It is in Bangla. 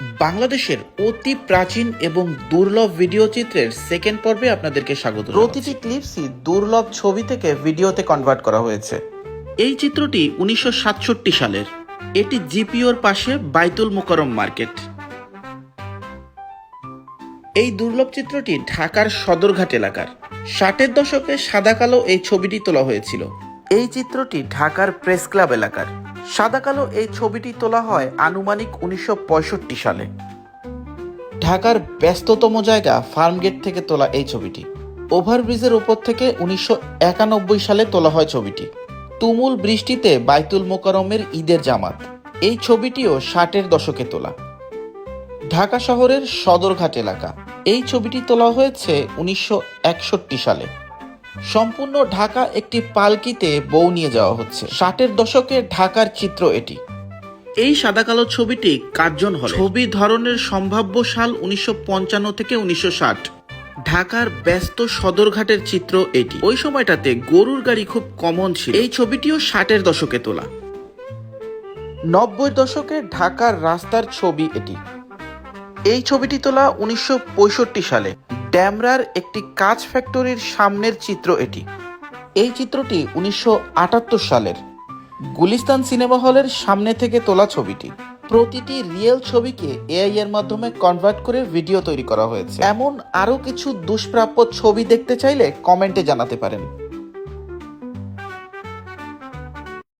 বাংলাদেশের অতি প্রাচীন এবং দুর্লভ ভিডিও চিত্রের সেকেন্ড পর্বে আপনাদেরকে স্বাগত প্রতিটি ক্লিপসই দুর্লভ ছবি থেকে ভিডিওতে কনভার্ট করা হয়েছে। এই চিত্রটি উনিশশো সাতষট্টি সালের। এটি জিপিওর পাশে বাইতুল মোকরম মার্কেট। এই দুর্লভ চিত্রটি ঢাকার সদরঘাট এলাকার। ষাটের দশকে সাদা কালো এই ছবিটি তোলা হয়েছিল। এই চিত্রটি ঢাকার প্রেস ক্লাব এলাকার। সাদা কালো এই ছবিটি তোলা হয় আনুমানিক উনিশশো পঁয়ষট্টি সালে। ঢাকার ব্যস্ততম জায়গা ফার্মগেট থেকে তোলা এই ছবিটি। ওভারব্রিজের উপর থেকে উনিশশো একানব্বই সালে তোলা হয় ছবিটি। তুমুল বৃষ্টিতে বাইতুল মোকারমের ঈদের জামাত। এই ছবিটিও ষাটের দশকে তোলা। ঢাকা শহরের সদরঘাট এলাকা। এই ছবিটি তোলা হয়েছে উনিশশো একষট্টি সালে। সম্পূর্ণ ঢাকা একটি পালকিতে বউ নিয়ে যাওয়া হচ্ছে। ষাটের দশকের ঢাকার চিত্র এটি। এই সাদা কালো ছবিটি কার্জন হল। ছবি ধরনের সম্ভাব্য সাল উনিশশো পঞ্চান্ন থেকে উনিশশো ষাট। ঢাকার ব্যস্ত সদরঘাটের চিত্র এটি। ওই সময়টাতে গরুর গাড়ি খুব কমন ছিল। এই ছবিটিও ষাটের দশকে তোলা। নব্বই দশকে ঢাকার রাস্তার ছবি এটি। এই ছবিটি তোলা উনিশশো পঁয়ষট্টি সালে। ড্যামরার একটি কাঁচ ফ্যাক্টরির সামনের চিত্র এটি। এই চিত্রটি উনিশশো আটাত্তর সালের গুলিস্তান সিনেমা হলের সামনে থেকে তোলা ছবিটি। প্রতিটি রিয়েল ছবিকে এআই এর মাধ্যমে কনভার্ট করে ভিডিও তৈরি করা হয়েছে। এমন আরও কিছু দুষ্প্রাপ্য ছবি দেখতে চাইলে কমেন্টে জানাতে পারেন।